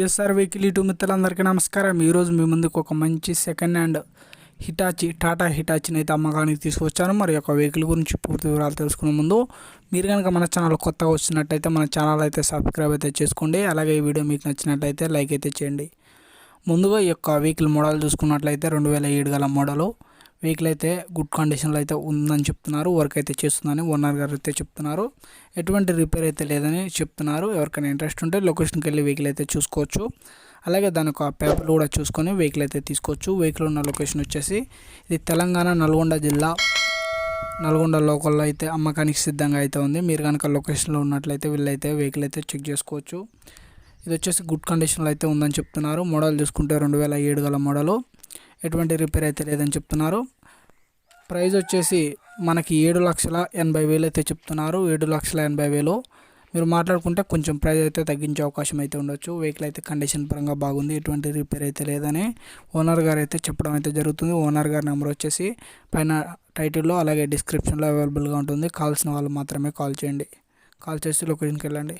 SR vehicle ఇటు మిత్రులందరికీ నమస్కారం. ఈరోజు మీ ముందుకు ఒక మంచి సెకండ్ హ్యాండ్ హిటాచి టాటా హిటాచిని అయితే అమ్మకానికి తీసుకొచ్చాను. మరి యొక్క వెహికల్ గురించి పూర్తి వివరాలు తెలుసుకునే ముందు మీరు కనుక మన ఛానల్ కొత్తగా వచ్చినట్టయితే మన ఛానల్ అయితే సబ్స్క్రైబ్ అయితే చేసుకోండి. అలాగే ఈ వీడియో మీకు నచ్చినట్లయితే లైక్ అయితే చేయండి. ముందుగా ఈ యొక్క వెహికల్ మోడల్ చూసుకున్నట్లయితే రెండు వేల ఏడు గల మోడలు వెహికల్ అయితే గుడ్ కండిషన్లో అయితే ఉందని చెప్తున్నారు వర్క్ అయితే చేస్తుందని ఓనర్ గారు అయితే చెప్తున్నారు. ఎటువంటి రిపేర్ అయితే లేదని చెప్తున్నారు. ఎవరికైనా ఇంట్రెస్ట్ ఉంటే లొకేషన్కి వెళ్ళి వెహికల్ అయితే చూసుకోవచ్చు. అలాగే దాని ఒక పేపర్లు కూడా చూసుకొని వెహికల్ అయితే తీసుకోవచ్చు. వెహికల్ ఉన్న లొకేషన్ వచ్చేసి ఇది తెలంగాణ నల్గొండ జిల్లా. నల్గొండ లోకల్లో అయితే అమ్మకానికి సిద్ధంగా అయితే ఉంది. మీరు కనుక లొకేషన్లో ఉన్నట్లయితే వీళ్ళైతే వెహికల్ అయితే చెక్ చేసుకోవచ్చు. ఇది వచ్చేసి గుడ్ కండిషన్లో అయితే ఉందని చెప్తున్నారు. మోడల్ చూసుకుంటే రెండు వేల ఏడు గల మోడలు. ఎటువంటి రిపేర్ అయితే లేదని చెప్తున్నారు. ప్రైజ్ వచ్చేసి మనకి ఏడు లక్షల ఎనభై వేలు అయితే చెప్తున్నారు. ఏడు లక్షల ఎనభై వేలు. మీరు మాట్లాడుకుంటే కొంచెం ప్రైస్ అయితే తగ్గించే అవకాశం అయితే ఉండొచ్చు. వెహికల్ అయితే కండిషన్ పరంగా బాగుంది. ఎటువంటి రిపేర్ అయితే లేదని ఓనర్ గారు అయితే చెప్పడం అయితే జరుగుతుంది. ఓనర్ గారి నెంబర్ వచ్చేసి పైన టైటిల్లో అలాగే డిస్క్రిప్షన్లో అవైలబుల్గా ఉంటుంది. కాల్సిన వాళ్ళు మాత్రమే కాల్ చేయండి. కాల్ చేసి లొకేషన్కి వెళ్ళండి.